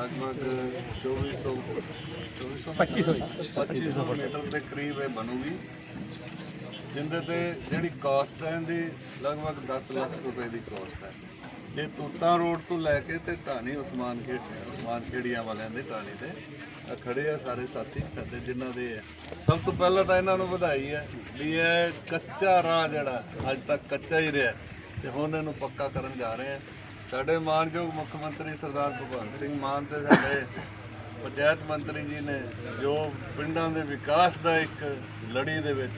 ਲਗਭਗ 2400 2400 2500 ਮੀਟਰ ਦੇ ਕਰੀਬ ਇਹ ਬਣੂਗੀ। ਜਿੰਦੇ ਤੇ ਜਿਹੜੀ ਕਾਸਟ ਹੈ ਇਹਦੀ ਲਗਭਗ 10 ਲੱਖ ਰੁਪਏ ਦੀ ਕਾਸਟ ਹੈ। ਇਹ ਤੋਤਾ ਰੋਡ ਤੋਂ ਲੈ ਕੇ ਤੇ ਢਾਣੀ ਉਸਮਾਨ ਖੇੜ ਉਸਮਾਨ ਖੇੜੀਆਂ ਵਾਲਿਆਂ ਦੇ ਢਾਣੀ ਤੇ ਆਹ ਖੜੇ ਆ ਸਾਰੇ ਸਾਥੀ ਸਾਡੇ ਜਿਨ੍ਹਾਂ ਦੇ ਹੈ ਸਭ ਤੋਂ ਪਹਿਲਾਂ ਤਾਂ ਇਹਨਾਂ ਨੂੰ ਵਧਾਈ ਹੈ ਵੀ ਇਹ ਕੱਚਾ ਰਾਹ ਜਿਹੜਾ ਅੱਜ ਤੱਕ ਕੱਚਾ ਹੀ ਰਿਹਾ। ਤੇ ਹੁਣ ਇਹਨੂੰ ਪੱਕਾ ਕਰਨ ਜਾ ਰਹੇ ਆ। ਸਾਡੇ ਮਾਨਯੋਗ ਮੁੱਖ ਮੰਤਰੀ ਸਰਦਾਰ ਭਗਵੰਤ ਸਿੰਘ ਮਾਨ ਤੇ ਸਾਡੇ ਪੰਚਾਇਤ ਮੰਤਰੀ ਜੀ ਨੇ ਜੋ ਪਿੰਡਾਂ ਦੇ ਵਿਕਾਸ ਦਾ ਇੱਕ ਲੜੀ ਦੇ ਵਿੱਚ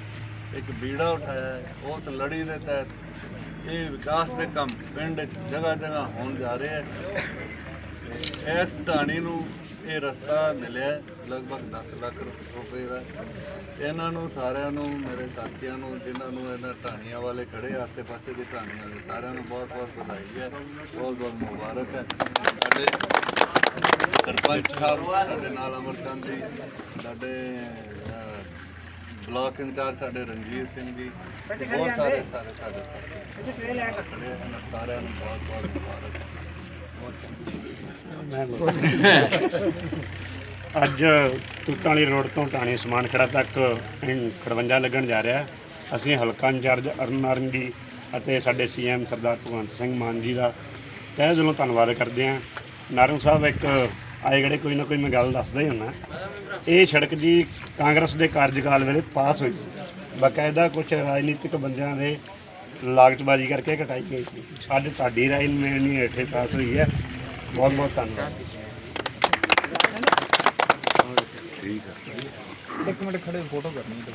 ਇੱਕ ਬੀੜਾ ਉਠਾਇਆ ਹੈ, ਉਸ ਲੜੀ ਦੇ ਤਹਿਤ ਇਹ ਵਿਕਾਸ ਦੇ ਕੰਮ ਪਿੰਡ ਵਿੱਚ ਜਗ੍ਹਾ ਜਗ੍ਹਾ ਹੋਣ ਜਾ ਰਹੇ ਹੈ। ਇਸ ਢਾਣੀ ਨੂੰ ਇਹ ਰਸਤਾ ਮਿਲਿਆ ਲਗਭਗ 10 ਲੱਖ ਰੁਪਏ ਦਾ। ਇਹਨਾਂ ਨੂੰ ਸਾਰਿਆਂ ਨੂੰ, ਮੇਰੇ ਸਾਥੀਆਂ ਨੂੰ, ਜਿਨ੍ਹਾਂ ਨੂੰ ਇਹਨਾਂ ਢਾਣੀਆਂ ਵਾਲੇ ਖੜੇ ਆਸੇ-ਪਾਸੇ ਦੇ ਢਾਣੀਆਂ ਵਾਲੇ, ਸਾਰਿਆਂ ਨੂੰ ਬਹੁਤ-ਬਹੁਤ ਵਧਾਈ ਹੈ। ਬਹੁਤ-ਬਹੁਤ ਮੁਬਾਰਕ ਹੈ। ਸਾਡੇ ਸਰਪੰਚ ਸਾਹਿਬ, ਸਾਡੇ ਨਾਲ ਅਮਰਚੰਦ ਜੀ, ਸਾਡੇ ਬਲਾਕ ਇੰਚਾਰਜ ਸਾਡੇ ਰਣਜੀਤ ਸਿੰਘ ਜੀ ਬਹੁਤ ਸਾਰੇ ਸਾਰੇ ਸਾਡੇ ਸਾਥੀ ਖੜੇ ਹਨ ਸਾਰਿਆਂ ਨੂੰ ਬਹੁਤ ਬਹੁਤ ਮੁਬਾਰਕ ਅੱਜ ਤੂਤਾਂ ਵਾਲੀ ਰੋਡ ਤੋਂ ਟਾਣੀ ਸਮਾਨ ਖੜਾ ਤੱਕ ਇਨ ਖੜਵੰਜਾ ਲੱਗਣ ਜਾ ਰਿਹਾ। ਅਸੀਂ ਹਲਕਾ ਇੰਚਾਰਜ ਅਰਨ ਅਰਨ ਜੀ ਅਤੇ ਸਾਡੇ ਸੀਐਮ ਸਰਦਾਰ ਭਗਵੰਤ ਸਿੰਘ ਮਾਨ ਜੀ ਦਾ ਤਹਿ ਦਿਲੋਂ ਧੰਨਵਾਦ ਕਰਦੇ ਹਾਂ। ਨਾਰੰਗ ਸਾਹਿਬ ਇੱਕ ਆਏ ਗੜੇ ਕੋਈ ਨਾ ਕੋਈ ਮੈਂ ਗੱਲ ਦੱਸਦਾ ਹੀ ਹੁੰਦਾ। ਇਹ ਸੜਕ ਜੀ ਕਾਂਗਰਸ ਦੇ ਕਾਰਜਕਾਲ ਵੇਲੇ ਪਾਸ ਹੋਈ ਸੀ। ਬਕਾਇਦਾ ਕੁਝ ਰਾਜਨੀਤਿਕ ਬੰਦਿਆਂ ਦੇ ਲਾਗਤਬਾਜ਼ੀ ਕਰਕੇ ਕਟਾਈ ਗਈ ਸੀ। ਸਾਡੇ ਸਾਡੀ ਰਾਏ ਨੇ ਨਹੀਂ ਹੇਠੇ ਪਾਸ ਹੋਈ ਹੈ। ਬਹੁਤ ਬਹੁਤ ਧੰਨਵਾਦ। ਇੱਕ ਮਿੰਟ ਖੜੇ ਫੋਟੋ ਕਰਨੀ ਹੈ।